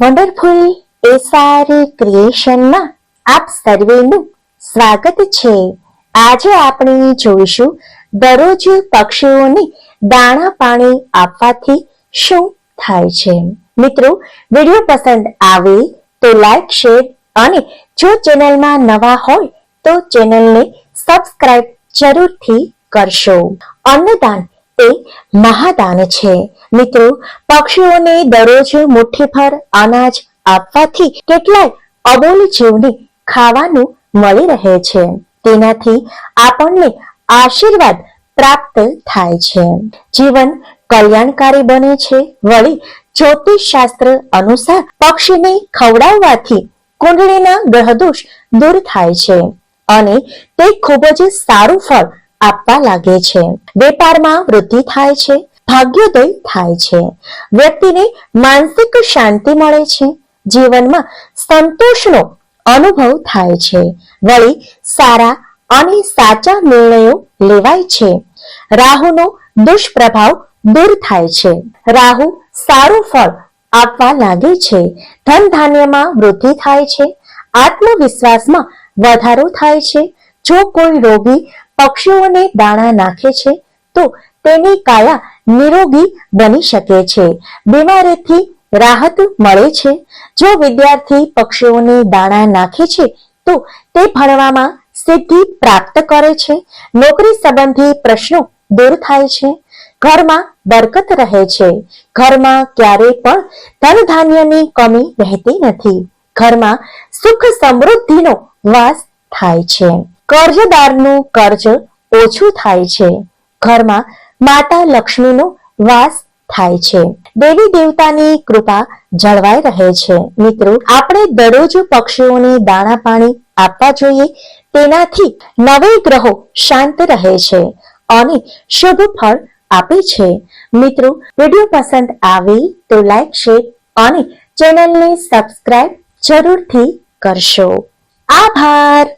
Wonderful SR ક્રિએશનમાં આપ સર્વેનું સ્વાગત છે. આજે આપણે જોઈશું દરરોજ પક્ષીઓને દાણા પાણી આપવાથી શું થાય છે. મિત્રો, વીડિયો પસંદ આવે તો લાઈક, શેર અને જો ચેનલમાં નવા હોય તો ચેનલને સબસ્ક્રાઇબ જરૂરથી કરશો. અન્નદાન એ મહાદાન છે. મિત્રો, પક્ષીઓને દરરોજ મુઠ્ઠીભર અનાજ આપવાથી કેટલાય અબોલ જીવને ખાવાનું મળી રહે છે. તેનાથી આપણને આશીર્વાદ પ્રાપ્ત થાય છે. જીવન કલ્યાણકારી બને છે. વળી જ્યોતિષ શાસ્ત્ર અનુસાર પક્ષીને ખવડાવવાથી કુંડળીના ગ્રહદોષ દૂર થાય છે. અને તે ખૂબ જ સારું ફળ આપવા લાગે છે. વેપારમાં વૃદ્ધિ થાય છે. ભાગ્યોદય થાય છે. વ્યક્તિને માનસિક શાંતિ મળે છે. જીવનમાં સંતોષનો અનુભવ થાય છે. વળી સારા અને સાચા નિર્ણયો લેવાય છે. રાહુનો દુષ્પ્રભાવ દૂર થાય છે. રાહુ સારું ફળ આપવા લાગે છે. ધન ધાન્યમાં વૃદ્ધિ થાય છે. આત્મવિશ્વાસમાં વધારો થાય છે. જો કોઈ રોગી પક્ષીઓને દાણા નાખે છે તો તેની કાયા નિરોગી બની શકે છે. બીમારીથી રાહત મળે છે. જો વિદ્યાર્થી પક્ષીઓને દાણા નાખે છે તો તે ભણવામાં સિદ્ધિ પ્રાપ્ત કરે છે. નોકરી સંબંધી પ્રશ્નો દૂર થાય છે. ઘરમાં બરકત રહે છે. ઘરમાં ક્યારેય પણ ધન ધાન્યની કમી રહેતી નથી. ઘરમાં સુખ સમૃદ્ધિનો વાસ થાય છે. કર્જદારનું કર્જ ઓછું થાય છે. ઘરમાં માતા લક્ષ્મીનો વાસ થાય છે. દેવી દેવતાની કૃપા જળવાઈ રહે છે. મિત્રો, આપણે દરરોજ પક્ષીઓને દાણા પાણી આપવા જોઈએ. તેનાથી નવે ગ્રહો શાંત રહે છે અને શુભ ફળ આપે છે. મિત્રો, વીડિયો પસંદ આવે તો લાઈક, શેર અને ચેનલને સબસ્ક્રાઇબ જરૂરથી કરશો. આભાર!